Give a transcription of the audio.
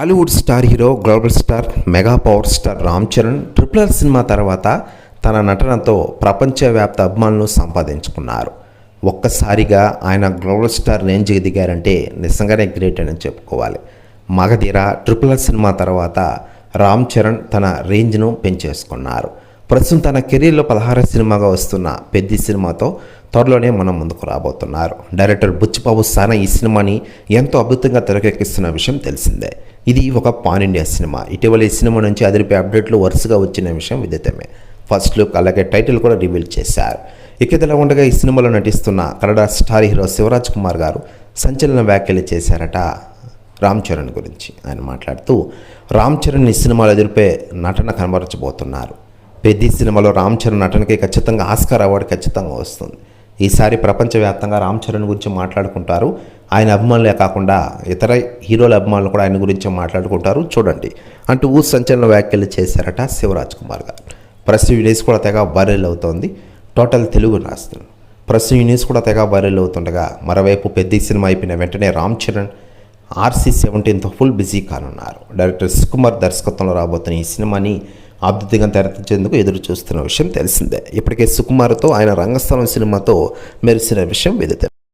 Hollywood star hero global star mega power star Ram Charan triple R cinema తర్వాత తన నటనతో ప్రపంచవ్యాప్త అభిమానులు సంపాదించుకున్నారు. ఒక్కసారిగా ఆయన గ్లోబల్ స్టార్ రేంజ్కి దిగారంటే నిజంగానే గ్రేట్ అని చెప్పుకోవాలి. మగధీర ట్రిపుల్ ఆర్ సినిమా తర్వాత రామ్ చరణ్ తన రేంజ్ను పెంచేసుకున్నారు. ప్రస్తుతం తన కెరీర్లో పదహారు సినిమాగా వస్తున్న పెద్ద సినిమాతో త్వరలోనే మనం ముందుకు రాబోతున్నారు. డైరెక్టర్ బుచ్చిబాబు సానా ఈ సినిమాని ఎంతో అద్భుతంగా తెరకెక్కిస్తున్న విషయం తెలిసిందే. ఇది ఒక పాన్ ఇండియా సినిమా. ఇటీవల ఈ సినిమా నుంచి అదిరిపే అప్డేట్లు వరుసగా వచ్చిన విషయం విదితమే ఫస్ట్ లుక్ అలాగే టైటిల్ కూడా రివీల్ చేశారు. ఇక ఉండగా ఈ సినిమాలో నటిస్తున్న కన్నడ స్టార్ హీరో శివరాజ్ కుమార్ గారు సంచలన వ్యాఖ్యలు చేశారట రామ్ చరణ్ గురించి. ఆయన మాట్లాడుతూ రామ్ చరణ్ ఈ సినిమాలో ఎదురుపే నటన కనబరచబోతున్నారు. పెద్ద సినిమాలో రామ్ చరణ్ నటనకి ఖచ్చితంగా ఆస్కార్ అవార్డు ఖచ్చితంగా వస్తుంది. ఈసారి ప్రపంచవ్యాప్తంగా రామ్ చరణ్ గురించి మాట్లాడుకుంటారు. ఆయన అభిమానులే కాకుండా ఇతర హీరోల అభిమానులు కూడా ఆయన గురించి మాట్లాడుకుంటారు. చూడండి. అంటూ ఊ సంచలన వ్యాఖ్యలు చేశారట శివరాజ్ కుమార్ గారు. ప్రస్తుతం ఈ కూడా తెగ వైరల్ అవుతోంది. టోటల్ తెలుగు రాస్తుంది ప్రస్తుతం యూనిస్ కూడా తెగ వైరల్ అవుతుండగా మరోవైపు పెద్ద సినిమా అయిపోయిన వెంటనే రామ్ చరణ్ ఆర్సీ సెవెంటీన్తో ఫుల్ బిజీ కానున్నారు. డైరెక్టర్ సుకుమార్ దర్శకత్వంలో రాబోతున్న ఈ సినిమాని అద్భుతంగా తెరచేందుకు ఎదురు చూస్తున్న విషయం తెలిసిందే. ఇప్పటికే సుకుమార్తో ఆయన రంగస్థలం సినిమాతో మెరిసిన విషయం విదితే.